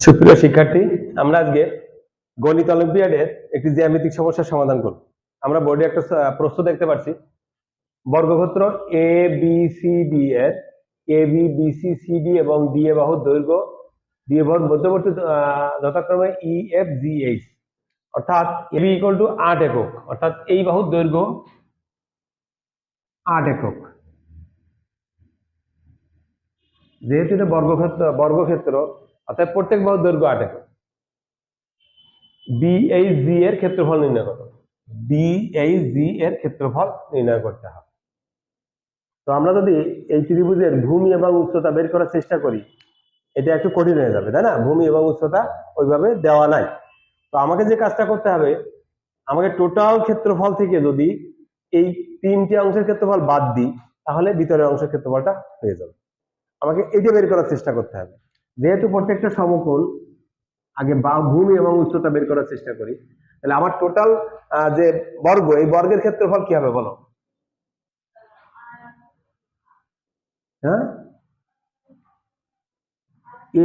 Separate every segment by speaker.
Speaker 1: সুপ্রিয় শিক্ষার্থী, আমরা আজকে গণিত অলিম্পিয়াডের একটি জ্যামিতিক সমস্যার সমাধান করব। আমরা বোর্ডে একটা প্রশ্ন দেখতে পাচ্ছি বর্গক্ষেত্র এ বি সি ডি এর A B B C C D এবং ডি এ বাহুর দৈর্ঘ্য ডি এ বাহুর মধ্যবর্তী যথাক্রমে ই এফ জি এইচ অর্থাৎ এ বি ইকুয়াল টু আট একক। অর্থাৎ এই বাহুর দৈর্ঘ্য আট একক। যেহেতু এটা বর্গক্ষেত্র বর্গক্ষেত্র অর্থাৎ প্রত্যেক বাহুর দৈর্ঘ্য আট। একক বি এইচ জি এর ক্ষেত্রফল নির্ণয় করো। বি এইচ জি এর ক্ষেত্রফল নির্ণয় করতে হবে। তো আমরা যদি এই ত্রিভুজের ভূমি এবং উচ্চতা বের করার চেষ্টা করি, এটা একটু কঠিন হয়ে যাবে, তাই না? ভূমি এবং উচ্চতা ওইভাবে দেওয়া নাই। তো আমাকে যে কাজটা করতে হবে, আমাকে টোটাল ক্ষেত্রফল থেকে যদি এই তিনটি অংশের ক্ষেত্রফল বাদ দিই, তাহলে ভিতরের অংশের ক্ষেত্রফলটা হয়ে যাবে। আমাকে এটা বের করার চেষ্টা করতে হবে। যেহেতু প্রত্যেকটা সমকোণ, আগে বা ভূমি এবং উচ্চতা বের করার চেষ্টা করি, তাহলে আমার টোটাল যে বর্গ, এই বর্গের ক্ষেত্রফল কি হবে বলো? হ্যাঁ?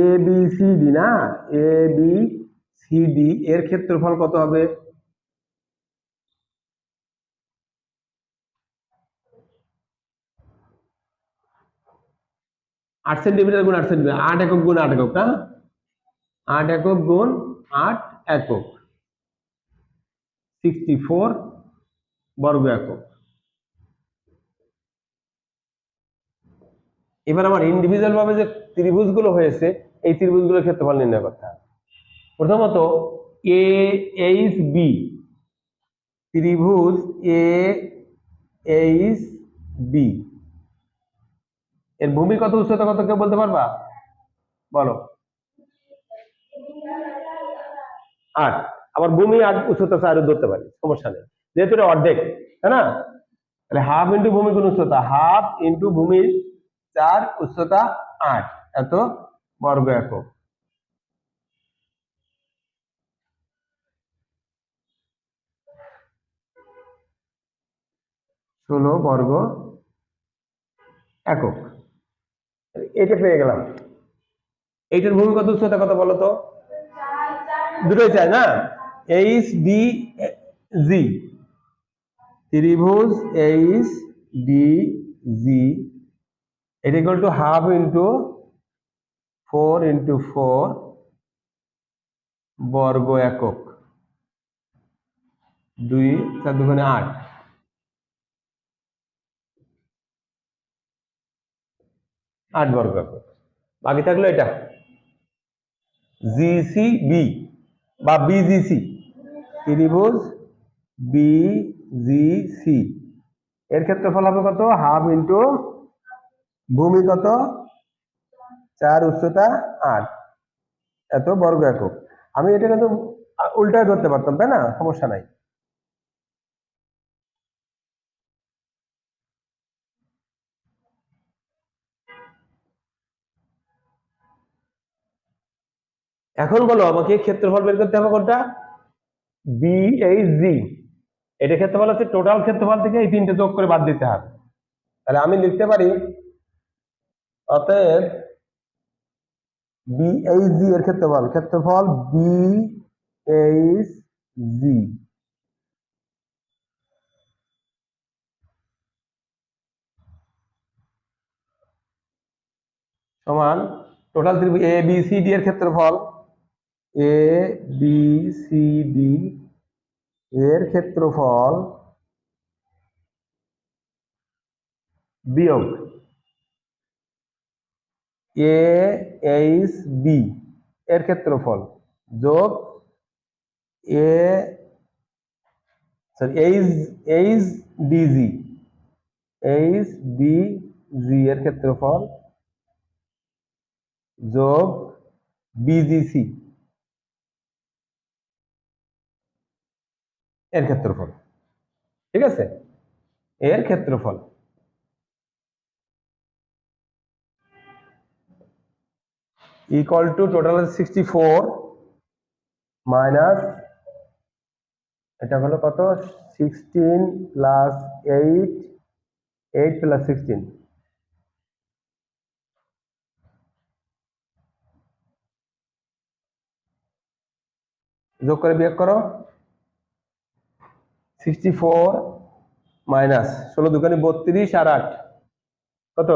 Speaker 1: এ বি সি ডি না? এ বি সি ডি এর ক্ষেত্রফল কত হবে? আট সেন্টিমিটার গুণ আট সেন্টিমিটার আট একক গুণ আট একক না আট একক গুণ আট একক। সিক্সটি ফোর বর্গ একক। এবার আমার ইন্ডিভিজুয়াল ভাবে যে ত্রিভুজগুলো হয়েছে, এই ত্রিভুজগুলোর ক্ষেত্রফল নির্ণয় করতে হবে। প্রথমত এ এইচ বি ত্রিভুজ এ এইচ বি এর ভূমি কত উচ্চতা কত কেউ বলতে পারবা? বলো। আট আবার ভূমি আট উচ্চতা চার ধরতে পারি, সমস্যা নেই। যেহেতু এটা অর্ধেক, তাই না? তাহলে হাফ ইন্টু ভূমি গুণ উচ্চতা হাফ ইন্টু ভূমির চার, উচ্চতা আট, এত বর্গ একক। ষোলো বর্গ একক। এটা পেয়ে গেলাম। এইটার ভূমি কত উচ্চতা কত বলো তো। দুটোই চাই না? এইচ ডি জি ত্রিভুজ এইচ ডি জি এটা equal to half into four into four বর্গ একক। দুই, চার দুগুণে আট। আট বর্গ একক বাকি থাকল এটা। জিসি বি বা বিজিসি ত্রিভুজ বিজিসি এর ক্ষেত্রফল হবে কত? হাফ ইন্টু ভূমি কত? চার উচ্চতা আট। এত বর্গ একক। আমি এটা কিন্তু উল্টায় ধরতে পারতাম, তাই না? সমস্যা নাই। এখন বলো, আমাকে ক্ষেত্রফল বের করতে হবে কোনটা? বি এইচ জি এটা ক্ষেত্রফল হচ্ছে টোটাল ক্ষেত্রফল থেকে এই তিনটে যোগ করে বাদ দিতে হবে। তাহলে আমি লিখতে পারি, অতএব বি এইচ জি এর ক্ষেত্রফল ক্ষেত্রফল জি সমান টোটাল ত্রিভুজ এ বি সি ডি এর ক্ষেত্রফল। এ বি সি ডি এর ক্ষেত্রফল বিয়োগ এ এইচ বি এর ক্ষেত্রফল যোগ A sorry H H DG H D G এর ক্ষেত্রফল যোগ বিজিসি এর ক্ষেত্রফল। ঠিক আছে? এর ক্ষেত্রফল। Equal to total sixty four minus এটা হলো কত? Sixteen plus eight eight plus sixteen যোগ করে বিয়োগ করো। সিক্সটি ফোর মাইনাস ষোলো দুখানি বত্রিশ আর আট, কত?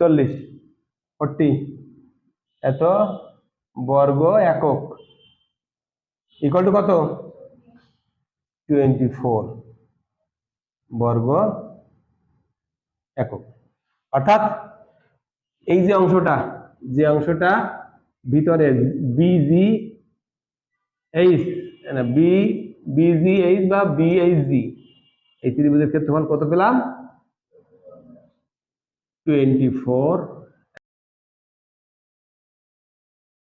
Speaker 1: চল্লিশ। ফোরটি। এত বর্গ একক। ইকুয়াল টু কত? টোয়েন্টি ফোর বর্গ একক। অর্থাৎ এই যে অংশটা যে অংশটা ভিতরে BG H B BG H বা বিএইচজি এই ত্রিভুজের ক্ষেত্রফল কত পেলাম? Twenty four